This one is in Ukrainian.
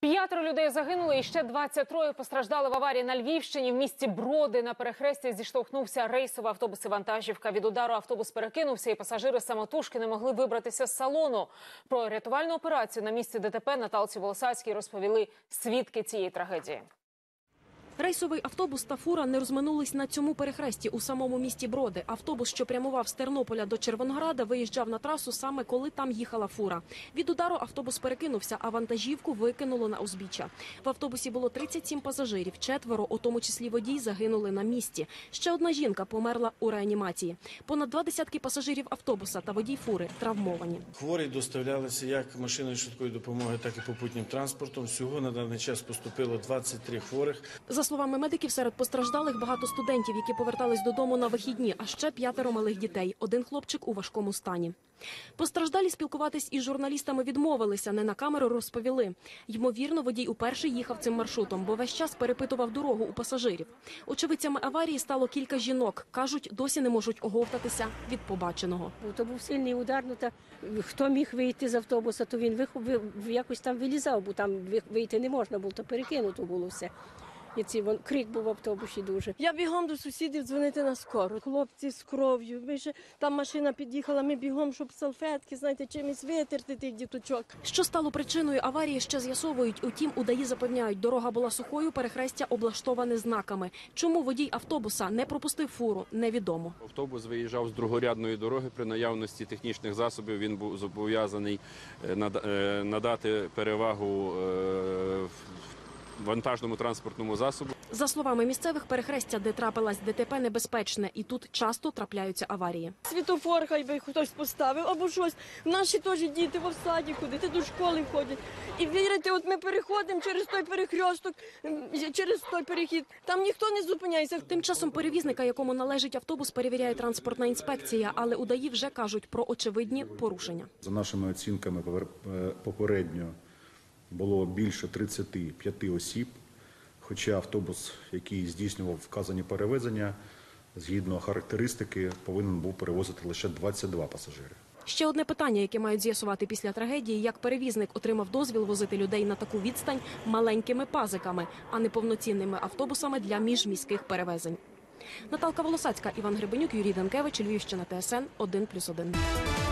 П'ятеро людей загинули і ще 23 постраждали в аварії на Львівщині. В місті Броди на перехресті зіштовхнувся рейсовий автобус і вантажівка. Від удару автобус перекинувся, і пасажири самотужки не могли вибратися з салону. Про рятувальну операцію на місці ДТП Наталці Волосацькій розповіли свідки цієї трагедії. Рейсовий автобус та фура не розминулись на цьому перехресті у самому місті Броди. Автобус, що прямував з Тернополя до Червонограда, виїжджав на трасу саме коли там їхала фура. Від удару автобус перекинувся, а вантажівку викинуло на узбіччя. В автобусі було 37 пасажирів. Четверо, у тому числі водій, загинули на місці. Ще одна жінка померла у реанімації. Понад два десятки пасажирів автобуса та водій фури травмовані. Хворі доставлялися як машиною швидкої допомоги, так і попутнім транспортом. Всього на даний час поступило 23 хворих. За словами медиків, серед постраждалих багато студентів, які повертались додому на вихідні, а ще п'ятеро малих дітей. Один хлопчик у важкому стані. Постраждалі спілкуватись із журналістами відмовилися. Не на камеру розповіли. Ймовірно, водій уперше їхав цим маршрутом, бо весь час перепитував дорогу у пасажирів. Очевидцями аварії стало кілька жінок. кажуть, досі не можуть оговтатися від побаченого. То був сильний удар, ну та хто міг вийти з автобуса, то він вих- ви- ви- якось там вилізав, бо там ви- вийти не можна було, то перекинуто було все. І ці вон крик був в автобусі дуже. Я бігом до сусідів дзвонити на скору. Хлопці з кров'ю. Ми ще там машина під'їхала. Ми бігом, щоб салфетки, знаєте, чимось витерти тих діточок. Що стало причиною аварії, ще з'ясовують. Утім, удаї запевняють, дорога була сухою, перехрестя облаштоване знаками. Чому водій автобуса не пропустив фуру, невідомо. Автобус виїжджав з другорядної дороги. При наявності технічних засобів він був зобов'язаний е, е, надати перевагу е, в- вантажному транспортному засобу. За словами місцевих, перехрестя, де трапилась ДТП, небезпечне, і тут часто трапляються аварії. Світофор хай би хтось поставив або щось. Наші теж діти в саді ходять, до школи ходять. І вірите, от ми переходимо через той перехресток, через той перехід. Там ніхто не зупиняється. Тим часом перевізника, якому належить автобус, перевіряє транспортна інспекція, але удаї вже кажуть про очевидні порушення. За нашими оцінками, е, попередньо було більше 35 осіб, хоча автобус, який здійснював вказані перевезення, згідно характеристики, повинен був перевозити лише 22 пасажири. Ще одне питання, яке мають з'ясувати після трагедії, як перевізник отримав дозвіл возити людей на таку відстань маленькими пазиками, а не повноцінними автобусами для міжміських перевезень. Наталка Волосацька, Іван Гребенюк, Юрій Данкевич, Львівщина, ТСН 1+,1.